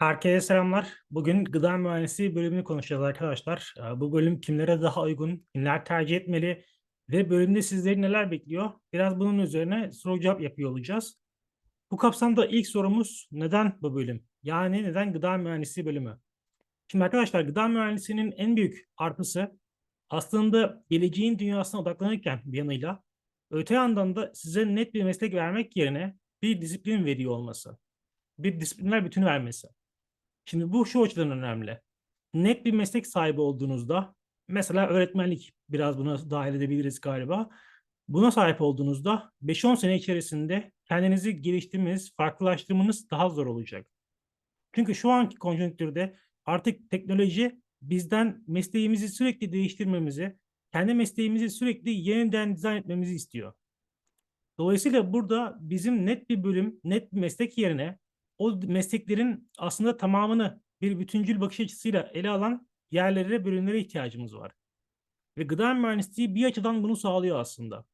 Herkese selamlar. Bugün gıda mühendisliği bölümünü konuşacağız arkadaşlar. Ee, Bu bölüm kimlere daha uygun, kimler tercih etmeli ve bölümde sizleri neler bekliyor? Biraz bunun üzerine soru cevap yapıyor olacağız. Bu kapsamda ilk sorumuz neden bu bölüm? Yani neden gıda mühendisliği bölümü? Şimdi arkadaşlar gıda mühendisliğinin en büyük artısı aslında geleceğin dünyasına odaklanırken bir yanıyla öte yandan da size net bir meslek vermek yerine bir disiplin veriyor olması. Bir disiplinler bütünü vermesi. Şimdi bu şu açıdan önemli. Net bir meslek sahibi olduğunuzda, mesela öğretmenlik biraz buna dahil edebiliriz galiba. Buna sahip olduğunuzda 5-10 sene içerisinde kendinizi geliştirmeniz, farklılaştırmanız daha zor olacak. Çünkü şu anki konjonktürde artık teknoloji bizden mesleğimizi sürekli değiştirmemizi, kendi mesleğimizi sürekli yeniden dizayn etmemizi istiyor. Dolayısıyla burada bizim net bir bölüm, net bir meslek yerine o mesleklerin aslında tamamını bir bütüncül bakış açısıyla ele alan yerlere, bölümlere ihtiyacımız var. Ve gıda mühendisliği bir açıdan bunu sağlıyor aslında.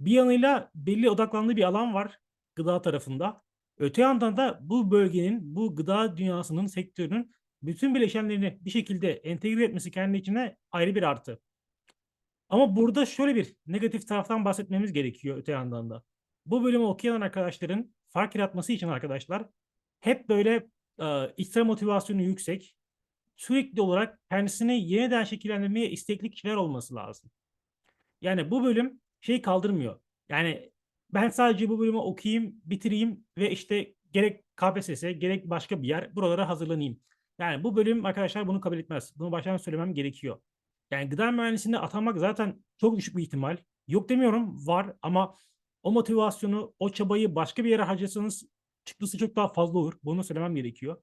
Bir yanıyla belli odaklandığı bir alan var gıda tarafında. Öte yandan da bu bölgenin, bu gıda dünyasının, sektörünün bütün bileşenlerini bir şekilde entegre etmesi kendi içine ayrı bir artı. Ama burada şöyle bir negatif taraftan bahsetmemiz gerekiyor öte yandan da. Bu bölümü okuyan arkadaşların fark yaratması için arkadaşlar hep böyle e, içsel motivasyonu yüksek, sürekli olarak kendisini yeniden şekillendirmeye istekli kişiler olması lazım. Yani bu bölüm şey kaldırmıyor. Yani ben sadece bu bölümü okuyayım, bitireyim ve işte gerek KPSS gerek başka bir yer buralara hazırlanayım. Yani bu bölüm arkadaşlar bunu kabul etmez. Bunu baştan söylemem gerekiyor. Yani gıda mühendisliğine atanmak zaten çok düşük bir ihtimal. Yok demiyorum var ama o motivasyonu, o çabayı başka bir yere harcasanız çıktısı çok daha fazla olur. Bunu söylemem gerekiyor.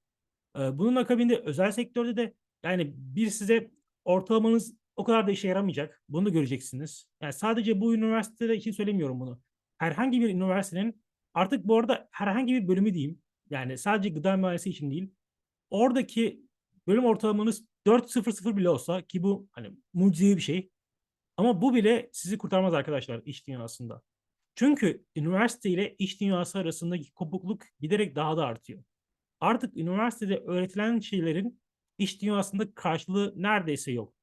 Ee, bunun akabinde özel sektörde de yani bir size ortalamanız o kadar da işe yaramayacak. Bunu da göreceksiniz. Yani sadece bu üniversitede için söylemiyorum bunu. Herhangi bir üniversitenin artık bu arada herhangi bir bölümü diyeyim. Yani sadece gıda mühendisliği için değil. Oradaki bölüm ortalamanız 4.00 bile olsa ki bu hani mucizevi bir şey. Ama bu bile sizi kurtarmaz arkadaşlar iş dünyasında. Çünkü üniversite ile iş dünyası arasındaki kopukluk giderek daha da artıyor. Artık üniversitede öğretilen şeylerin iş dünyasında karşılığı neredeyse yok.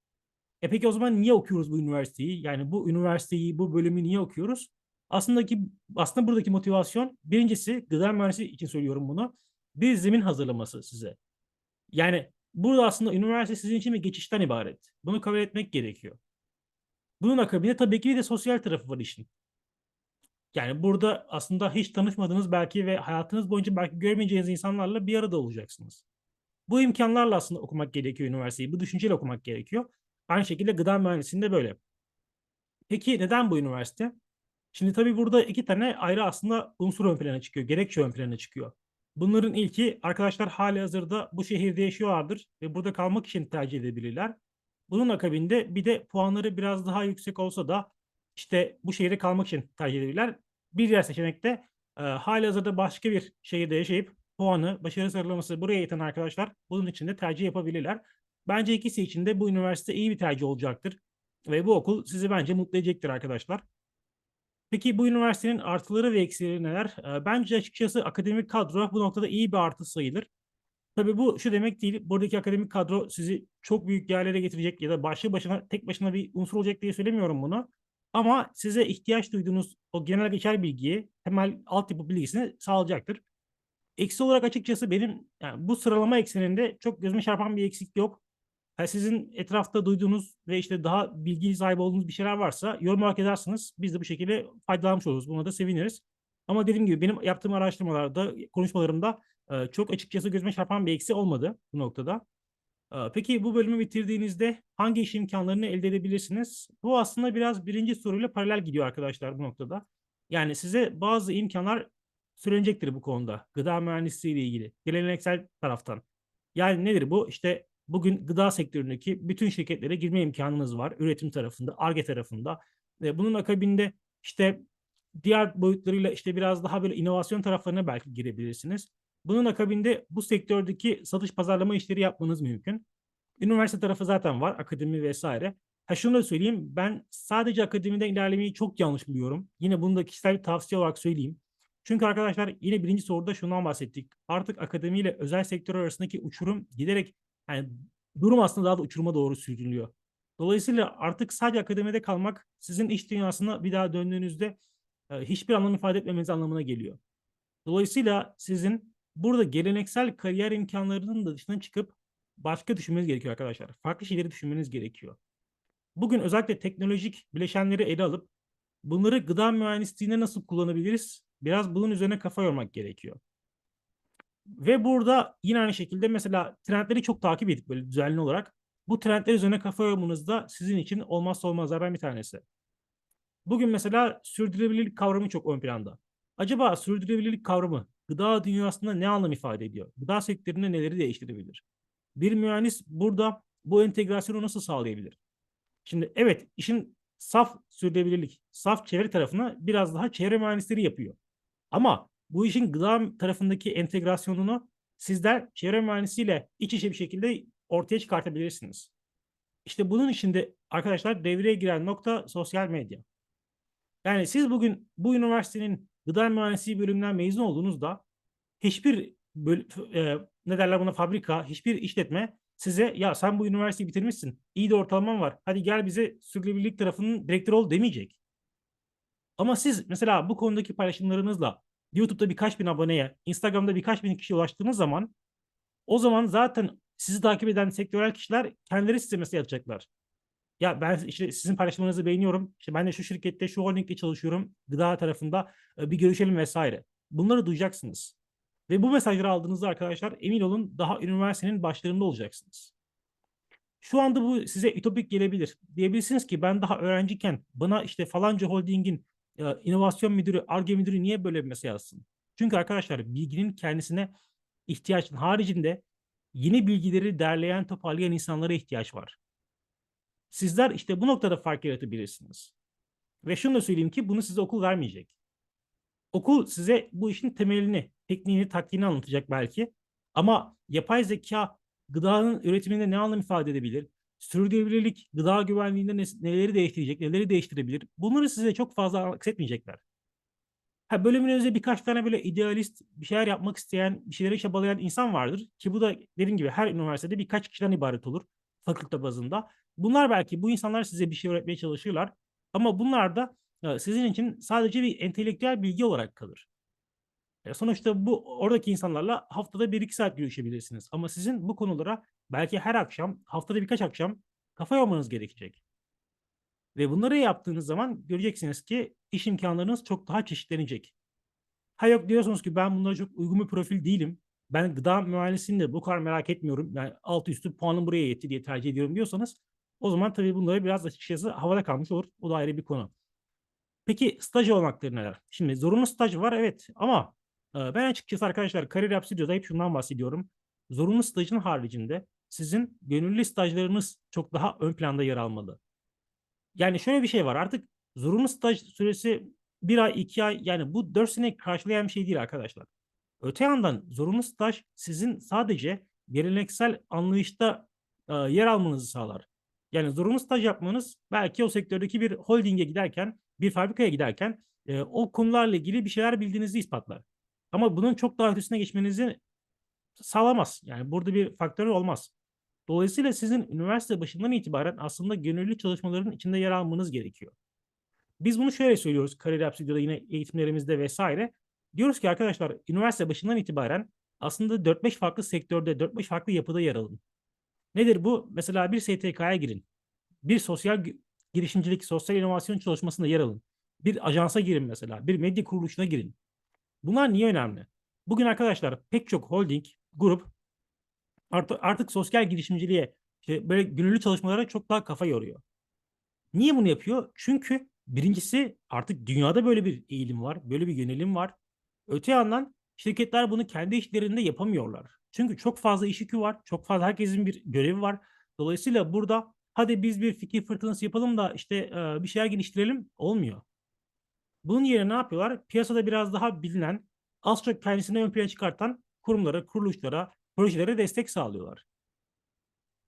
E peki o zaman niye okuyoruz bu üniversiteyi? Yani bu üniversiteyi, bu bölümü niye okuyoruz? Aslında ki aslında buradaki motivasyon birincisi gıda mühendisliği için söylüyorum bunu. Bir zemin hazırlaması size. Yani burada aslında üniversite sizin için bir geçişten ibaret. Bunu kabul etmek gerekiyor. Bunun akabinde tabii ki de sosyal tarafı var işin. Yani burada aslında hiç tanışmadığınız belki ve hayatınız boyunca belki görmeyeceğiniz insanlarla bir arada olacaksınız. Bu imkanlarla aslında okumak gerekiyor üniversiteyi. Bu düşünceyle okumak gerekiyor. Aynı şekilde gıda mühendisliğinde böyle. Peki neden bu üniversite? Şimdi tabii burada iki tane ayrı aslında unsur ön plana çıkıyor. Gerekçe ön plana çıkıyor. Bunların ilki arkadaşlar hali hazırda bu şehirde yaşıyorlardır ve burada kalmak için tercih edebilirler. Bunun akabinde bir de puanları biraz daha yüksek olsa da işte bu şehirde kalmak için tercih edebilirler. Bir diğer seçenek de e, hali hazırda başka bir şehirde yaşayıp puanı, başarı sıralaması buraya yeten arkadaşlar bunun için de tercih yapabilirler. Bence ikisi için de bu üniversite iyi bir tercih olacaktır. Ve bu okul sizi bence mutlu edecektir arkadaşlar. Peki bu üniversitenin artıları ve eksileri neler? E, bence açıkçası akademik kadro bu noktada iyi bir artı sayılır. Tabii bu şu demek değil. Buradaki akademik kadro sizi çok büyük yerlere getirecek ya da başlı başına tek başına bir unsur olacak diye söylemiyorum bunu. Ama size ihtiyaç duyduğunuz o genel geçer bilgiyi, temel altyapı bilgisini sağlayacaktır. Eksi olarak açıkçası benim yani bu sıralama ekseninde çok gözüme çarpan bir eksik yok. Yani sizin etrafta duyduğunuz ve işte daha bilgi sahibi olduğunuz bir şeyler varsa yorum olarak edersiniz. Biz de bu şekilde faydalanmış oluruz. Buna da seviniriz. Ama dediğim gibi benim yaptığım araştırmalarda, konuşmalarımda çok açıkçası gözüme çarpan bir eksi olmadı bu noktada. Peki bu bölümü bitirdiğinizde hangi iş imkanlarını elde edebilirsiniz? Bu aslında biraz birinci soruyla paralel gidiyor arkadaşlar bu noktada. Yani size bazı imkanlar söylenecektir bu konuda. Gıda mühendisliği ile ilgili. Geleneksel taraftan. Yani nedir bu? İşte bugün gıda sektöründeki bütün şirketlere girme imkanınız var. Üretim tarafında, ARGE tarafında. Bunun akabinde işte diğer boyutlarıyla işte biraz daha böyle inovasyon taraflarına belki girebilirsiniz. Bunun akabinde bu sektördeki satış pazarlama işleri yapmanız mümkün. Üniversite tarafı zaten var, akademi vesaire. Ha şunu da söyleyeyim, ben sadece akademiden ilerlemeyi çok yanlış buluyorum. Yine bunu da kişisel bir tavsiye olarak söyleyeyim. Çünkü arkadaşlar yine birinci soruda şundan bahsettik. Artık akademiyle özel sektör arasındaki uçurum giderek yani durum aslında daha da uçuruma doğru sürünüyor. Dolayısıyla artık sadece akademide kalmak sizin iş dünyasına bir daha döndüğünüzde e, hiçbir anlam ifade etmemeniz anlamına geliyor. Dolayısıyla sizin burada geleneksel kariyer imkanlarının da dışına çıkıp başka düşünmeniz gerekiyor arkadaşlar. Farklı şeyleri düşünmeniz gerekiyor. Bugün özellikle teknolojik bileşenleri ele alıp bunları gıda mühendisliğine nasıl kullanabiliriz? Biraz bunun üzerine kafa yormak gerekiyor. Ve burada yine aynı şekilde mesela trendleri çok takip edip böyle düzenli olarak bu trendler üzerine kafa yormanız da sizin için olmazsa olmazlardan bir tanesi. Bugün mesela sürdürülebilirlik kavramı çok ön planda. Acaba sürdürülebilirlik kavramı gıda dünyasında ne anlam ifade ediyor? Gıda sektöründe neleri değiştirebilir? Bir mühendis burada bu entegrasyonu nasıl sağlayabilir? Şimdi evet işin saf sürdürülebilirlik, saf çevre tarafını biraz daha çevre mühendisleri yapıyor. Ama bu işin gıda tarafındaki entegrasyonunu sizler çevre mühendisiyle iç içe bir şekilde ortaya çıkartabilirsiniz. İşte bunun içinde arkadaşlar devreye giren nokta sosyal medya. Yani siz bugün bu üniversitenin gıda mühendisliği bölümünden mezun olduğunuzda hiçbir e, ne derler buna fabrika, hiçbir işletme size ya sen bu üniversiteyi bitirmişsin, iyi de ortalaman var, hadi gel bize sürdürülebilirlik tarafının direktörü ol demeyecek. Ama siz mesela bu konudaki paylaşımlarınızla YouTube'da birkaç bin aboneye, Instagram'da birkaç bin kişiye ulaştığınız zaman o zaman zaten sizi takip eden sektörel kişiler kendileri size mesaj atacaklar. Ya ben işte sizin paylaşımlarınızı beğeniyorum. İşte ben de şu şirkette şu holdingde çalışıyorum. Gıda tarafında e, bir görüşelim vesaire. Bunları duyacaksınız. Ve bu mesajları aldığınızda arkadaşlar emin olun daha üniversitenin başlarında olacaksınız. Şu anda bu size ütopik gelebilir. Diyebilirsiniz ki ben daha öğrenciyken bana işte falanca holdingin e, inovasyon müdürü, ARGE müdürü niye böyle bir mesaj yazsın? Çünkü arkadaşlar bilginin kendisine ihtiyacın haricinde yeni bilgileri derleyen, toparlayan insanlara ihtiyaç var. Sizler işte bu noktada fark yaratabilirsiniz. Ve şunu da söyleyeyim ki bunu size okul vermeyecek. Okul size bu işin temelini, tekniğini, taktiğini anlatacak belki. Ama yapay zeka gıdanın üretiminde ne anlam ifade edebilir? Sürdürülebilirlik gıda güvenliğinde ne, neleri değiştirecek, neleri değiştirebilir? Bunları size çok fazla aksetmeyecekler. Ha, bölümünüzde birkaç tane böyle idealist bir şeyler yapmak isteyen, bir şeyleri çabalayan insan vardır. Ki bu da dediğim gibi her üniversitede birkaç kişiden ibaret olur fakülte bazında. Bunlar belki bu insanlar size bir şey öğretmeye çalışırlar. Ama bunlar da e, sizin için sadece bir entelektüel bilgi olarak kalır. E, sonuçta bu oradaki insanlarla haftada bir iki saat görüşebilirsiniz. Ama sizin bu konulara belki her akşam, haftada birkaç akşam kafa yormanız gerekecek. Ve bunları yaptığınız zaman göreceksiniz ki iş imkanlarınız çok daha çeşitlenecek. Ha yok diyorsunuz ki ben bunlara çok uygun bir profil değilim. Ben gıda mühendisliğini de bu kadar merak etmiyorum. Yani altı üstü puanım buraya yetti diye tercih ediyorum diyorsanız o zaman tabii bunları biraz açıkçası havada kalmış olur. O da ayrı bir konu. Peki staj olanakları neler? Şimdi zorunlu staj var evet ama e, ben açıkçası arkadaşlar Kariyer App Studio'da hep şundan bahsediyorum. Zorunlu stajın haricinde sizin gönüllü stajlarınız çok daha ön planda yer almalı. Yani şöyle bir şey var artık zorunlu staj süresi bir ay, iki ay yani bu dört sene karşılayan bir şey değil arkadaşlar. Öte yandan zorunlu staj sizin sadece geleneksel anlayışta e, yer almanızı sağlar. Yani zorunlu staj yapmanız belki o sektördeki bir holdinge giderken, bir fabrikaya giderken e, o konularla ilgili bir şeyler bildiğinizi ispatlar. Ama bunun çok daha ötesine geçmenizi sağlamaz. Yani burada bir faktör olmaz. Dolayısıyla sizin üniversite başından itibaren aslında gönüllü çalışmaların içinde yer almanız gerekiyor. Biz bunu şöyle söylüyoruz Kariyer Studio'da yine eğitimlerimizde vesaire. Diyoruz ki arkadaşlar üniversite başından itibaren aslında 4-5 farklı sektörde, 4-5 farklı yapıda yer alın. Nedir bu? Mesela bir STK'ya girin. Bir sosyal girişimcilik, sosyal inovasyon çalışmasında yer alın. Bir ajansa girin mesela. Bir medya kuruluşuna girin. Bunlar niye önemli? Bugün arkadaşlar pek çok holding, grup artık, artık sosyal girişimciliğe, işte böyle gönüllü çalışmalara çok daha kafa yoruyor. Niye bunu yapıyor? Çünkü birincisi artık dünyada böyle bir eğilim var, böyle bir yönelim var. Öte yandan şirketler bunu kendi işlerinde yapamıyorlar. Çünkü çok fazla iş yükü var, çok fazla herkesin bir görevi var. Dolayısıyla burada hadi biz bir fikir fırtınası yapalım da işte e, bir şeyler geliştirelim olmuyor. Bunun yerine ne yapıyorlar? Piyasada biraz daha bilinen, az çok kendisini ön plana çıkartan kurumlara, kuruluşlara, projelere destek sağlıyorlar.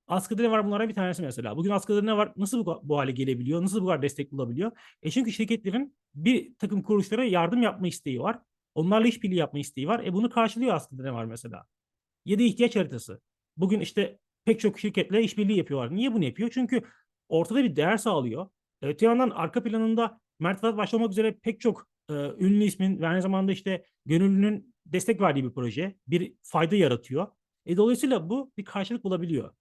Askıda ne var bunlara bir tanesi mesela. Bugün askıda ne var? Nasıl bu, bu hale gelebiliyor? Nasıl bu kadar destek bulabiliyor? E çünkü şirketlerin bir takım kuruluşlara yardım yapma isteği var. Onlarla işbirliği yapma isteği var. E bunu karşılıyor aslında ne var mesela? Ya ihtiyaç haritası. Bugün işte pek çok şirketle işbirliği yapıyorlar. Niye bunu yapıyor? Çünkü ortada bir değer sağlıyor. Öte yandan arka planında Mert Fırat başta olmak üzere pek çok e, ünlü ismin ve aynı zamanda işte gönüllünün destek verdiği bir proje. Bir fayda yaratıyor. E, dolayısıyla bu bir karşılık bulabiliyor.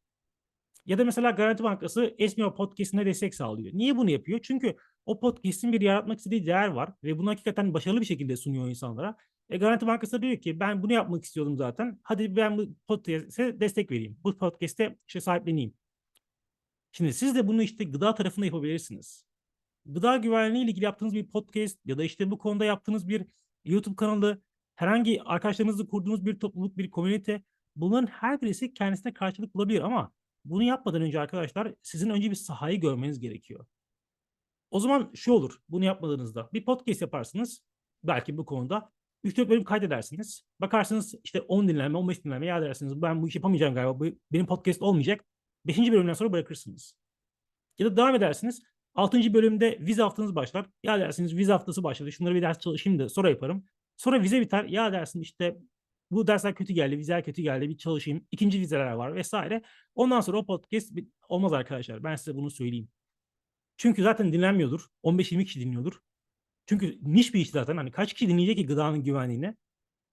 Ya da mesela Garanti Bankası Esmio Podcast'ine destek sağlıyor. Niye bunu yapıyor? Çünkü o podcast'in bir yaratmak istediği değer var ve bunu hakikaten başarılı bir şekilde sunuyor insanlara. E Garanti Bankası diyor ki ben bunu yapmak istiyordum zaten. Hadi ben bu podcast'e destek vereyim. Bu podcast'e işte sahipleneyim. Şimdi siz de bunu işte gıda tarafında yapabilirsiniz. Gıda güvenliği ile ilgili yaptığınız bir podcast ya da işte bu konuda yaptığınız bir YouTube kanalı, herhangi arkadaşlarınızla kurduğunuz bir topluluk, bir komünite bunların her birisi kendisine karşılık bulabilir ama bunu yapmadan önce arkadaşlar sizin önce bir sahayı görmeniz gerekiyor. O zaman şu olur bunu yapmadığınızda bir podcast yaparsınız belki bu konuda 3-4 bölüm kaydedersiniz. Bakarsınız işte 10 dinlenme 15 dinlenme ya dersiniz ben bu işi yapamayacağım galiba bu benim podcast olmayacak. 5. bölümden sonra bırakırsınız. Ya da devam edersiniz. 6. bölümde vize haftanız başlar. Ya dersiniz vize haftası başladı. Şunları bir ders çalışayım da sonra yaparım. Sonra vize biter. Ya dersin işte bu dersler kötü geldi, vizeler kötü geldi, bir çalışayım. İkinci vizeler var vesaire. Ondan sonra o podcast olmaz arkadaşlar. Ben size bunu söyleyeyim. Çünkü zaten dinlenmiyordur. 15-20 kişi dinliyordur. Çünkü niş bir iş zaten. Hani kaç kişi dinleyecek ki gıdanın güvenliğine?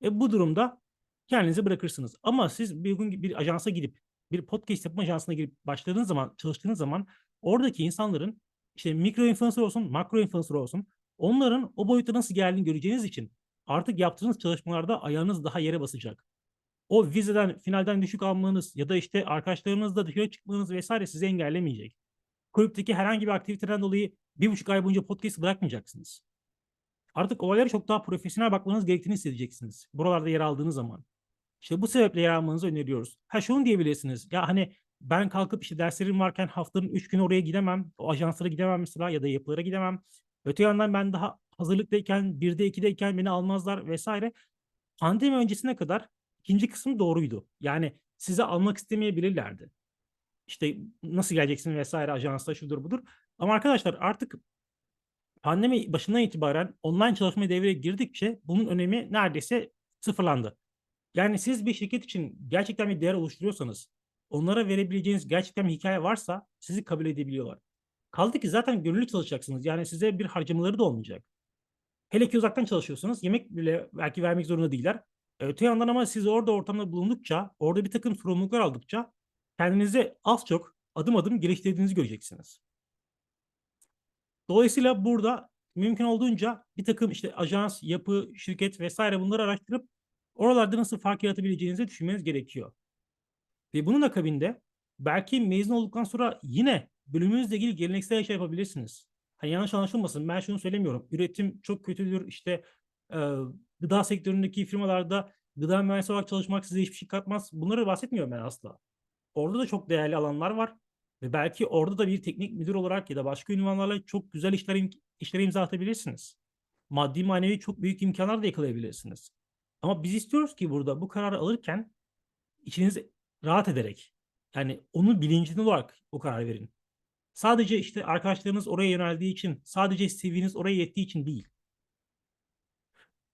E bu durumda kendinizi bırakırsınız. Ama siz bir gün bir ajansa gidip bir podcast yapma ajansına girip başladığınız zaman, çalıştığınız zaman oradaki insanların işte mikro influencer olsun, makro influencer olsun onların o boyuta nasıl geldiğini göreceğiniz için artık yaptığınız çalışmalarda ayağınız daha yere basacak. O vizeden, finalden düşük almanız ya da işte arkadaşlarınızla dışarı çıkmanız vesaire sizi engellemeyecek. Kulüpteki herhangi bir aktiviteden dolayı bir buçuk ay boyunca podcast bırakmayacaksınız. Artık olaylara çok daha profesyonel bakmanız gerektiğini hissedeceksiniz. Buralarda yer aldığınız zaman. İşte bu sebeple yer almanızı öneriyoruz. Ha şunu diyebilirsiniz. Ya hani ben kalkıp işte derslerim varken haftanın 3 günü oraya gidemem. O ajanslara gidemem mesela ya da yapılara gidemem. Öte yandan ben daha hazırlıktayken, 1'de 2'deyken beni almazlar vesaire. Pandemi öncesine kadar ikinci kısım doğruydu. Yani size almak istemeyebilirlerdi. İşte nasıl geleceksin vesaire ajansta şudur budur. Ama arkadaşlar artık pandemi başından itibaren online çalışma devreye girdikçe bunun önemi neredeyse sıfırlandı. Yani siz bir şirket için gerçekten bir değer oluşturuyorsanız, onlara verebileceğiniz gerçekten bir hikaye varsa sizi kabul edebiliyorlar. Kaldı ki zaten gönüllü çalışacaksınız. Yani size bir harcamaları da olmayacak. Hele ki uzaktan çalışıyorsunuz. Yemek bile belki vermek zorunda değiller. Öte yandan ama siz orada ortamda bulundukça, orada bir takım sorumluluklar aldıkça kendinizi az çok adım adım geliştirdiğinizi göreceksiniz. Dolayısıyla burada mümkün olduğunca bir takım işte ajans, yapı, şirket vesaire bunları araştırıp oralarda nasıl fark yaratabileceğinizi düşünmeniz gerekiyor. Ve bunun akabinde belki mezun olduktan sonra yine bölümünüzle ilgili geleneksel işler yapabilirsiniz. Hani yanlış anlaşılmasın ben şunu söylemiyorum. Üretim çok kötüdür işte e, gıda sektöründeki firmalarda gıda mühendisi olarak çalışmak size hiçbir şey katmaz. Bunları bahsetmiyorum ben asla. Orada da çok değerli alanlar var. Ve belki orada da bir teknik müdür olarak ya da başka ünvanlarla çok güzel işler, işlere imza atabilirsiniz. Maddi manevi çok büyük imkanlar da yakalayabilirsiniz. Ama biz istiyoruz ki burada bu kararı alırken içiniz rahat ederek yani onun bilincinde olarak o kararı verin. Sadece işte arkadaşlarınız oraya yöneldiği için, sadece CV'niz oraya yettiği için değil.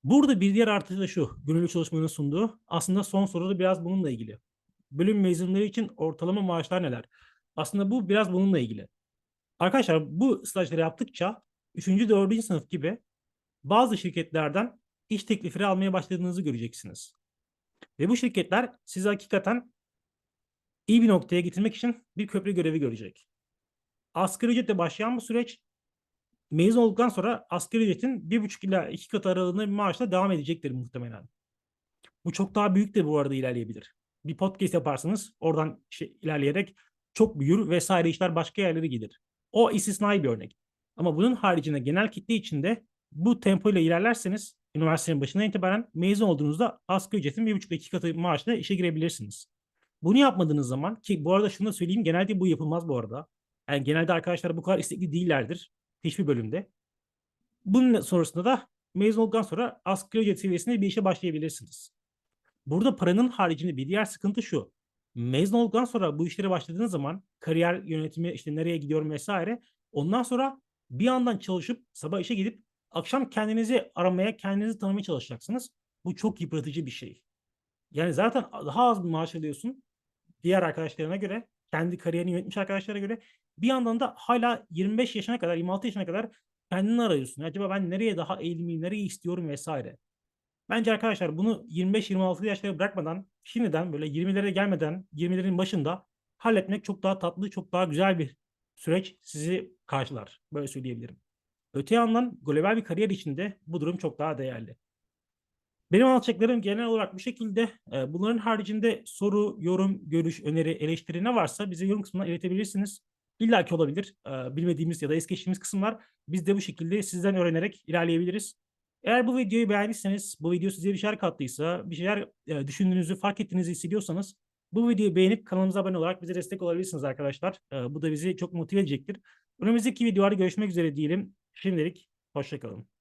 Burada bir diğer artı da şu, gönüllü çalışmanın sunduğu. Aslında son soruda biraz bununla ilgili. Bölüm mezunları için ortalama maaşlar neler? Aslında bu biraz bununla ilgili. Arkadaşlar bu stajları yaptıkça 3. 4. sınıf gibi bazı şirketlerden iş teklifleri almaya başladığınızı göreceksiniz. Ve bu şirketler sizi hakikaten iyi bir noktaya getirmek için bir köprü görevi görecek. Asgari ücretle başlayan bu süreç mezun olduktan sonra asgari ücretin bir buçuk ila iki katı aralığında bir maaşla devam edecektir muhtemelen. Bu çok daha büyük de bu arada ilerleyebilir. Bir podcast yaparsınız oradan şey, ilerleyerek çok büyür vesaire işler başka yerlere gelir. O istisnai bir örnek. Ama bunun haricinde genel kitle içinde bu tempo ile ilerlerseniz üniversitenin başından itibaren mezun olduğunuzda asgari ücretin bir buçuk iki katı maaşla işe girebilirsiniz. Bunu yapmadığınız zaman ki bu arada şunu da söyleyeyim genelde bu yapılmaz bu arada. Yani genelde arkadaşlar bu kadar istekli değillerdir hiçbir bölümde. Bunun sonrasında da mezun olduktan sonra asgari ücret seviyesinde bir işe başlayabilirsiniz. Burada paranın haricinde bir diğer sıkıntı şu. Mezun olduktan sonra bu işlere başladığınız zaman kariyer yönetimi işte nereye gidiyorum vesaire ondan sonra bir yandan çalışıp sabah işe gidip akşam kendinizi aramaya, kendinizi tanımaya çalışacaksınız. Bu çok yıpratıcı bir şey. Yani zaten daha az bir maaş alıyorsun diğer arkadaşlarına göre, kendi kariyerini yönetmiş arkadaşlara göre. Bir yandan da hala 25 yaşına kadar, 26 yaşına kadar kendini arıyorsun. Acaba ben nereye daha eğilimliyim, nereyi istiyorum vesaire. Bence arkadaşlar bunu 25-26 yaşlara bırakmadan şimdiden böyle 20'lere gelmeden 20'lerin başında halletmek çok daha tatlı, çok daha güzel bir süreç sizi karşılar. Böyle söyleyebilirim. Öte yandan global bir kariyer içinde bu durum çok daha değerli. Benim anlatacaklarım genel olarak bu şekilde. Ee, Bunların haricinde soru, yorum, görüş, öneri, eleştiri ne varsa bize yorum kısmına iletebilirsiniz. İlla ki olabilir. Ee, Bilmediğimiz ya da es geçtiğimiz kısımlar. Biz de bu şekilde sizden öğrenerek ilerleyebiliriz. Eğer bu videoyu beğendiyseniz, bu video size bir şeyler kattıysa, bir şeyler e, düşündüğünüzü, fark ettiğinizi hissediyorsanız bu videoyu beğenip kanalımıza abone olarak bize destek olabilirsiniz arkadaşlar. Ee, Bu da bizi çok motive edecektir. Önümüzdeki videolarda görüşmek üzere diyelim. Şimdilik hoşçakalın.